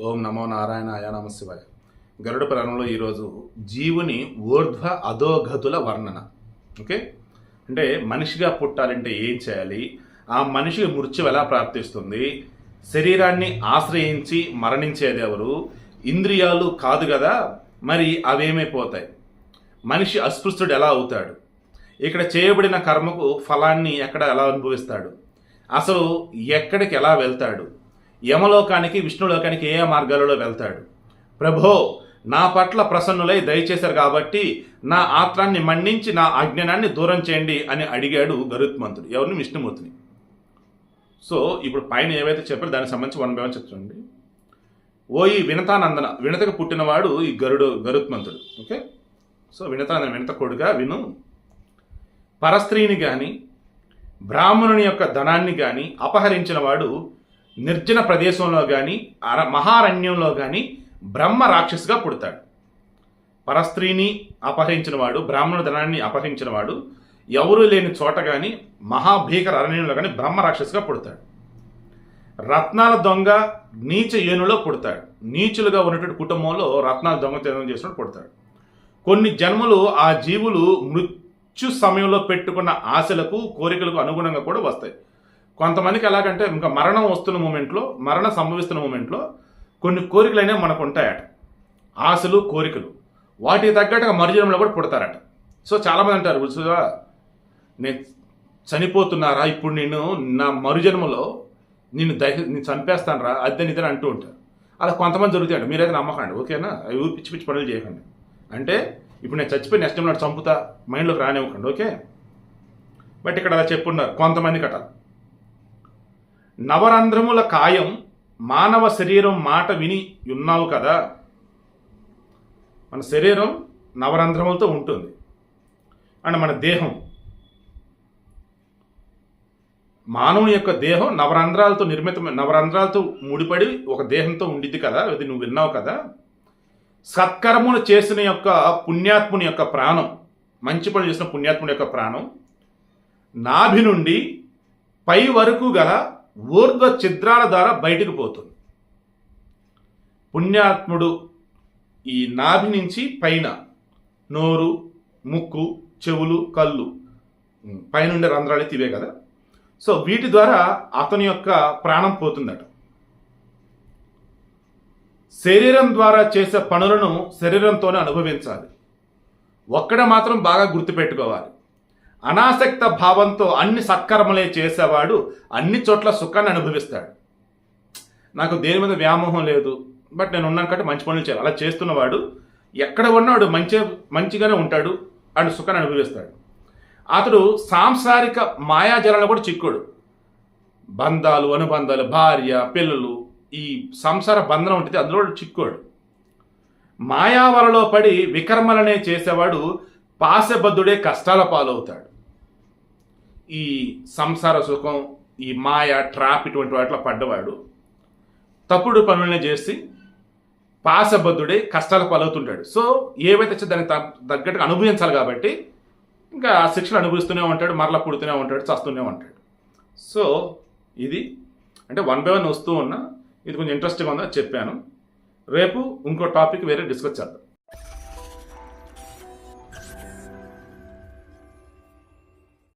ఓం నమో నారాయణాయ నమ శివాయ గరుడ పురాణంలో ఈరోజు జీవుని ఊర్ధ్వ అధోగతుల వర్ణన. ఓకే? అంటే మనిషిగా పుట్టాలంటే ఏం చేయాలి? ఆ మనిషికి మృత్యు ఎలా ప్రాప్తిస్తుంది? శరీరాన్ని ఆశ్రయించి మరణించేది ఎవరు? ఇంద్రియాలు కాదు కదా మరి అవేమైపోతాయి? మనిషి అస్పృశ్యుడు ఎలా అవుతాడు? ఇక్కడ చేయబడిన కర్మకు ఫలాన్ని ఎక్కడ ఎలా అనుభవిస్తాడు? అసలు ఎక్కడికి ఎలా వెళ్తాడు? యమలోకానికి విష్ణులోకానికి ఏ ఏ మార్గాలలో వెళ్తాడు? ప్రభో నా పట్ల ప్రసన్నులై దయచేశారు కాబట్టి నా ఆత్రాన్ని మన్నించి నా అజ్ఞానాన్ని దూరం చేయండి అని అడిగాడు గరుత్మంతుడు. ఎవరిని? విష్ణుమూర్తిని. సో ఇప్పుడు పైన ఏవైతే చెప్పారో దానికి సంబంధించి వన్ బై వన్ చెప్తుండండి ఓ ఈ వినతానందన వినతకు పుట్టినవాడు ఈ గరుడు గరుత్మంతుడు. ఓకే? సో వినతానందన వినత కొడుగా విను. పరస్త్రీని కానీ బ్రాహ్మణుని యొక్క ధనాన్ని కానీ అపహరించిన వాడు నిర్జన ప్రదేశంలో కానీ అర మహారణ్యంలో కానీ బ్రహ్మ రాక్షసుగా పుడతాడు. పరస్త్రీని అపహరించినవాడు బ్రాహ్మణ ధనాన్ని అపహరించినవాడు ఎవరూ లేని చోట కానీ మహాభీకర అరణ్యంలో కానీ బ్రహ్మ రాక్షసుగా పుడతాడు. రత్నాల దొంగ నీచ ఏనులో పుడతాడు. నీచులుగా ఉన్నటువంటి కుటుంబంలో రత్నాల దొంగతనం చేసినట్టు పుడతాడు. కొన్ని జన్మలు ఆ జీవులు మృత్యు సమయంలో పెట్టుకున్న ఆశలకు కోరికలకు అనుగుణంగా కూడా వస్తాయి. కొంతమందికి ఎలాగంటే ఇంకా మరణం వస్తున్న మూమెంట్లో మరణం సంభవిస్తున్న మూమెంట్లో కొన్ని కోరికలు అనేవి మనకు ఉంటాయట. ఆశలు కోరికలు. వాటికి తగ్గట్టుగా మరుజనంలో కూడా పుడతారట. సో చాలామంది అంటారు "ఉసుగా, నేను చనిపోతున్నారా? ఇప్పుడు నేను నా మరుజన్మలో నిన్ను దహ నేను చంపేస్తాను రా అద్దెని ఇదని అంటూ ఉంటారు. అలా కొంతమంది జరుగుతాయండి మీరైతే నమ్మకండి ఓకేనా? అవి ఊరు పిచ్చి పిచ్చి పనులు చేయకండి. అంటే ఇప్పుడు నేను చచ్చిపోయి నెక్స్ట్ నాడు చంపుతా మైండ్లోకి రానివ్వకండి ఓకే? బట్ ఇక్కడ అలా చెప్పున్నారు కొంతమంది కట్టాలి నవరంధ్రముల కాయం మానవ శరీరం మాట విని ఉన్నావు కదా. మన శరీరం నవరంధ్రములతో ఉంటుంది. అండ్ మన దేహం. మానవుని యొక్క దేహం నవరంధ్రాలతో నిర్మితమైన నవరంధ్రాలతో ముడిపడి ఒక దేహంతో ఉండిద్ది కదా అది నువ్వు విన్నావు కదా. సత్కర్మలు చేసిన యొక్క పుణ్యాత్ముని యొక్క ప్రాణం మంచి పనులు చేసిన పుణ్యాత్ముని యొక్క ప్రాణం నాభి నుండి పై వరకు గల ఊర్ధ్వ ఛిద్రాల ద్వారా బయటకు పోతుంది. పుణ్యాత్ముడు ఈ నాభి నుంచి పైన నోరు ముక్కు చెవులు కళ్ళు పైనుండే రంధ్రాలు అయితే ఇవే కదా. సో వీటి ద్వారా అతని యొక్క ప్రాణం పోతుందట. శరీరం ద్వారా చేసే పనులను శరీరంతోనే అనుభవించాలి. ఒక్కడ మాత్రం బాగా గుర్తుపెట్టుకోవాలి. అనాసక్త భావంతో అన్ని సత్కర్మలే చేసేవాడు అన్ని చోట్ల సుఖాన్ని అనుభవిస్తాడు. నాకు దేని మీద వ్యామోహం లేదు బట్ నేను ఉన్నాను కాబట్టి మంచి పనులు చేయాలి. అలా చేస్తున్నవాడు ఎక్కడ ఉన్నాడు మంచి మంచిగానే ఉంటాడు అండ్ సుఖాన్ని అనుభవిస్తాడు. అతడు సాంసారిక మాయాజలాలు కూడా చిక్కుడు. బంధాలు అనుబంధాలు భార్య పిల్లలు ఈ సంసార బంధనం ఉంటుంది అందులో చిక్కుడు చిక్కోడు. మాయావలలో పడి వికర్మలనే చేసేవాడు పాశబద్ధుడే కష్టాల పాలవుతాడు. ఈ సంసార సుఖం ఈ మాయ ట్రాప్ ఇటువంటి వాటిలో పడ్డవాడు తప్పుడు పనులనే చేసి పాశబద్ధుడే కష్టాలు పాలవుతుంటాడు. సో ఏవైతే వచ్చి దానికి తగ్గట్టుగా అనుభవించాలి కాబట్టి ఇంకా ఆ శిక్షలు అనుభవిస్తూనే ఉంటాడు మరలా పుడుతూనే ఉంటాడు చస్తూనే ఉంటాడు. సో ఇది అంటే వన్ బై వన్ వస్తూ ఉన్నా ఇది కొంచెం ఇంట్రెస్టింగ్ ఉందని చెప్పాను. రేపు ఇంకో టాపిక్ వేరే డిస్కస్ చేద్దాం.